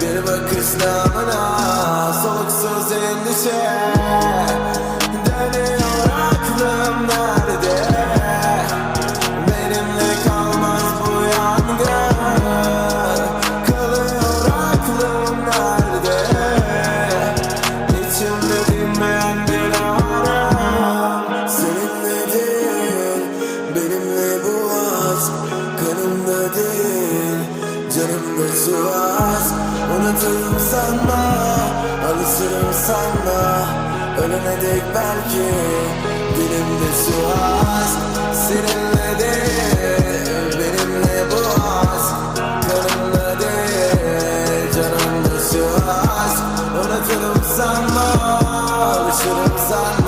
Bir bakış namına soluksuz endişe. Dönüyor aklım nerede? Benimle kalmaz bu yangın. Kalıyor aklım nerede? İçimde dinmeyen bir anım Seninle değil benimle bu aşk Kanımda değil. Canımda su az Anlatırım sana Alışırım sana. Ölene dek belki Dilimde şu aşk Seninle de Benimle bu aşk Kanımda de Canımda şu aşk Anlatırım sana Alışırım sana.